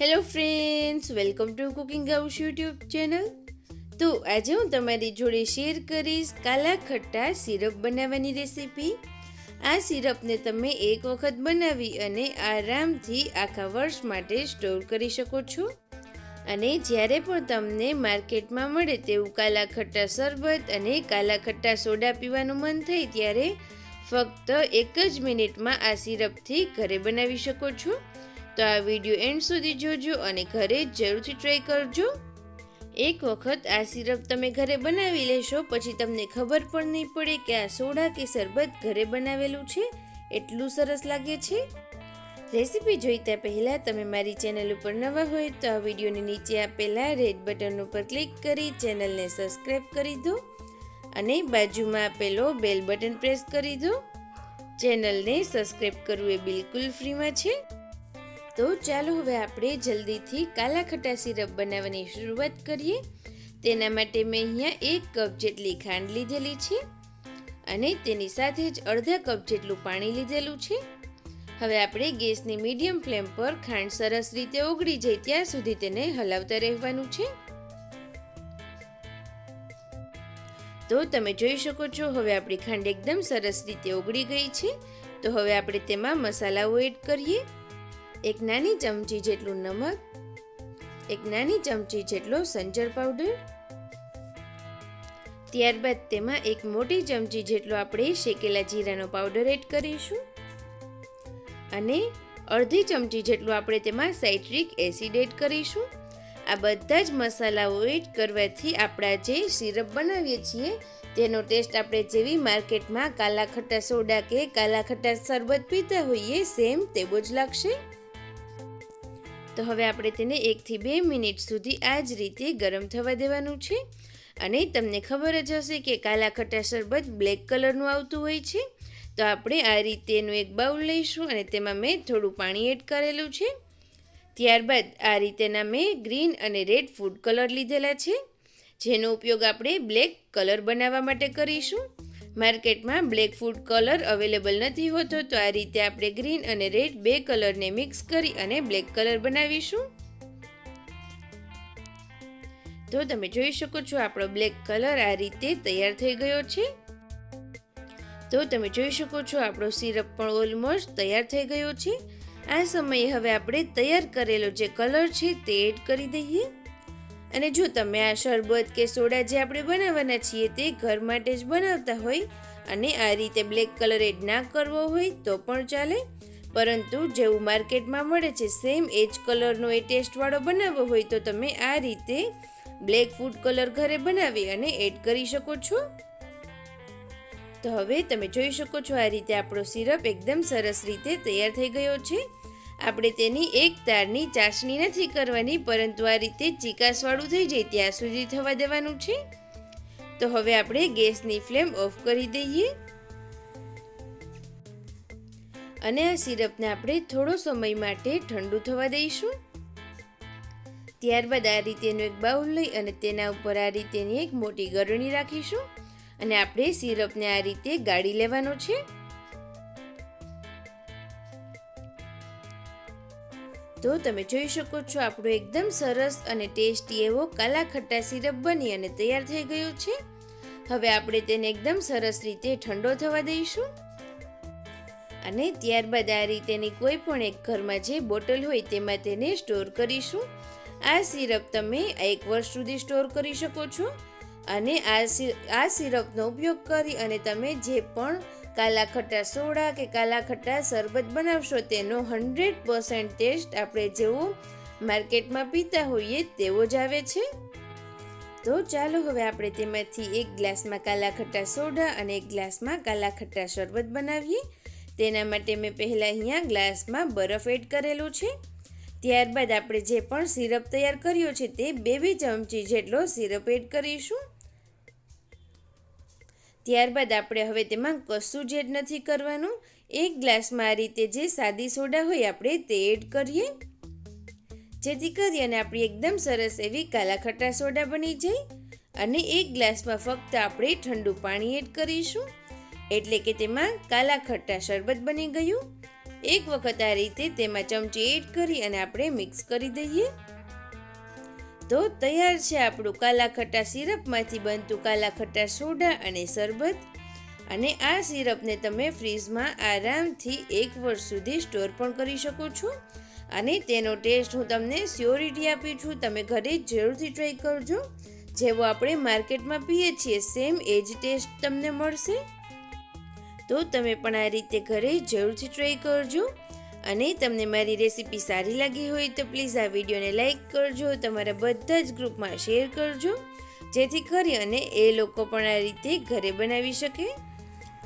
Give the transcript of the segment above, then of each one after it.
Hello friends welcome to cooking house YouTube channel તો આજે હું તમારી જોડે શેર કરીશ કાલા ખટ્ટા સિરપ બનાવવાની રેસીપી આ સિરપને તમે એક વખત બનાવી અને આરામથી આખા વર્ષ માટે સ્ટોર કરી શકો છો. અને જ્યારે પણ તમને માર્કેટમાં મળે તેવું કાલા ખટ્ટા શરબત અને કાલા ખટ્ટા સોડા પીવાનું મન થાય ત્યારે ફક્ત એક જ મિનિટમાં આ સિરપથી ઘરે બનાવી શકો છો. તો આ વીડિયો એન્ડ સુધી જોજો અને ઘરે જરૂરથી ટ્રાય કરજો. એક વખત આ સિરપ તમે ઘરે બનાવી લેશો, પછી તમને ખબર પણ નહીં પડે કે આ સોડા કે શરબત ઘરે બનાવેલું છે. એટલું સરસ લાગે છે. રેસીપી જોઈતા પહેલાં તમે મારી ચેનલ ઉપર નવા હોય તો આ વિડીયોની નીચે આપેલા રેડ બટન ઉપર ક્લિક કરી ચેનલને સબસ્ક્રાઈબ કરી દો અને બાજુમાં આપેલો બેલ બટન પ્રેસ કરી દો. ચેનલને સબસ્ક્રાઈબ કરવું એ બિલકુલ ફ્રીમાં છે. તો ચાલો હવે આપણે જલ્દીથી કાલા ખટા સિરપ બનાવવાની શરૂઆત કરીએ. તેના માટે મેં અહીંયા એક કપ જેટલી ખાંડ લીધેલી છે અને તેની સાથે જ અડધા કપ જેટલું પાણી લીધેલું છે. હવે આપણે ગેસની મીડિયમ ફ્લેમ પર ખાંડ સરસ રીતે ઓગળી જાય ત્યાં સુધી તેને હલાવતા રહેવાનું છે. તો તમે જોઈ શકો છો, હવે આપણી ખાંડ એકદમ સરસ રીતે ઓગળી ગઈ છે. તો હવે આપણે તેમાં મસાલાઓ એડ કરીએ. એક નાની ચમચી જેટલું નમક, એક નાની ચમચી જેટલો સંચર પાવડર ત્યારબાદ તેમાં એક મોટી ચમચી જેટલો આપણે શેકેલા જીરાનો પાવડર એડ કરીશું અને અડધી ચમચી જેટલું આપણે તેમાં સાઇટ્રિક એસિડ એડ કરીશું. આ બધા જ મસાલાઓ એડ કરવાથી આપણા જે સિરપ બનાવીએ છીએ, તેનો ટેસ્ટ આપણે જેવી માર્કેટમાં કાલા ખટ્ટા સોડા કે કાલા ખટ્ટા શરબત પીતા હોઈએ સેમ તેવો જ લાગશે. તો હવે આપણે તેને એકથી બે મિનિટ સુધી આ જ રીતે ગરમ થવા દેવાનું છે. અને તમને ખબર જ હશે કે કાલા ખટ્ટા શરબત બ્લેક કલરનું આવતું હોય છે. તો આપણે આ રીતે એનું એક બાઉલ લઈશું અને તેમાં મેં થોડું પાણી એડ કરેલું છે. ત્યારબાદ આ રીતેના મેં ગ્રીન અને રેડ ફૂડ કલર લીધેલા છે. જેનો ઉપયોગ આપણે બ્લેક કલર બનાવવા માટે કરીશું. માર્કેટમાં બ્લેક ફૂડ કલર અવેલેબલ નથી હોતો, તો આ રીતે આપણે ગ્રીન અને રેડ બે કલરને મિક્સ કરી અને બ્લેક કલર બનાવીશું. તો તમે જોઈ શકો છો આપણો બ્લેક કલર આ રીતે તૈયાર થઈ ગયો છે. તો તમે જોઈ શકો છો આપણો સિરપ પણ ઓલમોસ્ટ તૈયાર થઈ ગયો છે. આ સમયે હવે આપણે તૈયાર કરેલો જે કલર છે તે એડ કરી દઈએ. અને જો તમે આ શરબત કે સોડા જે આપણે બનાવવાના છીએ તે ઘર માટે જ બનાવતા હોય અને આ રીતે બ્લેક કલર એડ ના કરવો હોય તો પણ ચાલે. પરંતુ જેવું માર્કેટમાં મળે છે, સેમ એ જ કલરનો એ ટેસ્ટવાળો બનાવવો હોય તો તમે આ રીતે બ્લેક ફૂડ કલર ઘરે બનાવી અને એડ કરી શકો છો. તો હવે તમે જોઈ શકો છો આ રીતે આપણો સિરપ એકદમ સરસ રીતે તૈયાર થઈ ગયો છે. આપણે તેની એક તારની ચાસણી નથી કરવાની, પરંતુ આ રીતે ચીકાસવાળું થઈ જાય ત્યાં સુધી થવા દેવાનું છે. તો હવે આપણે ગેસની ફ્લેમ ઓફ કરી દઈએ. અને આ સિરપને આપણે થોડો સમય માટે ઠંડુ થવા દઈશું. ત્યારબાદ આ રીતેનું એક બાઉલ લઈ અને તેના ઉપર આ રીતેની એક મોટી ગરણી રાખીશું. અને આપણે સિરપને આ રીતે ગાળી લેવાનો છે. તો તમે જોઈ શકો છો, આપણો એકદમ સરસ અને ટેસ્ટી એવો કાલા ખટ્ટા સિરપ બની અને તૈયાર થઈ ગયો છે. હવે આપણે તેને એકદમ સરસ રીતે ઠંડો થવા દઈશું. અને ત્યારબાદ આ રીતેની કોઈ પણ એક ઘરમાં જે બોટલ હોય તેમાં તેને સ્ટોર કરીશું. આ સિરપ તમે એક વર્ષ સુધી સ્ટોર કરી શકો છો. અને આ આ સિરપનો ઉપયોગ કરી અને તમે જે પણ કાલા ખટ્ટા સોડા કે કાલા ખટ્ટા શરબત બનાવશો તેનો હંડ્રેડ પર્સન્ટ ટેસ્ટ આપણે જેવો માર્કેટમાં પીતા હોઈએ તેવો જ આવે છે. તો ચાલો હવે આપણે તેમાંથી એક ગ્લાસમાં કાલા ખટ્ટા સોડા અને એક ગ્લાસમાં કાલા ખટ્ટા શરબત બનાવીએ. તેના માટે મેં પહેલાં અહીંયા ગ્લાસમાં બરફ એડ કરેલો છે. ત્યારબાદ આપણે જે પણ સિરપ તૈયાર કર્યો છે તે બે બે ચમચી જેટલો સિરપ એડ કરીશું. ત્યારબાદ આપણે હવે તેમાં કશું જ એડ નથી કરવાનું. એક ગ્લાસમાં આ રીતે જે સાદી સોડા હોય આપણે તે એડ કરીએ. જેથી કરી અને આપણી એકદમ સરસ એવી કાલા ખટ્ટા સોડા બની જાય. અને એક ગ્લાસમાં ફક્ત આપણે ઠંડુ પાણી એડ કરીશું. એટલે કે તેમાં કાલા ખટ્ટા શરબત બની ગયું. એક વખત આ રીતે તેમાં ચમચી એડ કરી અને આપણે મિક્સ કરી દઈએ. તો તૈયાર છે આપણું કાલા ખટ્ટા સિરપમાંથી બનતું કાલા ખટ્ટા સોડા અને શરબત. અને આ સિરપને તમે ફ્રીજમાં આરામથી એક વર્ષ સુધી સ્ટોર પણ કરી શકો છો. અને તેનો ટેસ્ટ હું તમને સ્યોરિટી આપી છું, તમે ઘરે જરૂરથી ટ્રાય કરજો. જેવો આપણે માર્કેટમાં પીએ છીએ, સેમ એ જ ટેસ્ટ તમને મળશે. તો તમે પણ આ રીતે ઘરે જરૂરથી ટ્રાય કરજો. અને તમને મારી રેસીપી સારી લાગી હોય તો પ્લીઝ આ વિડીયોને લાઇક કરજો, તમારા બધા જ ગ્રુપમાં શેર કરજો, જેથી કરી અને એ લોકો પણ આ રીતે ઘરે બનાવી શકે.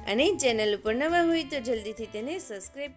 અને ચેનલ ઉપર નવા હોય તો જલ્દીથી તેને સબસ્ક્રાઈબ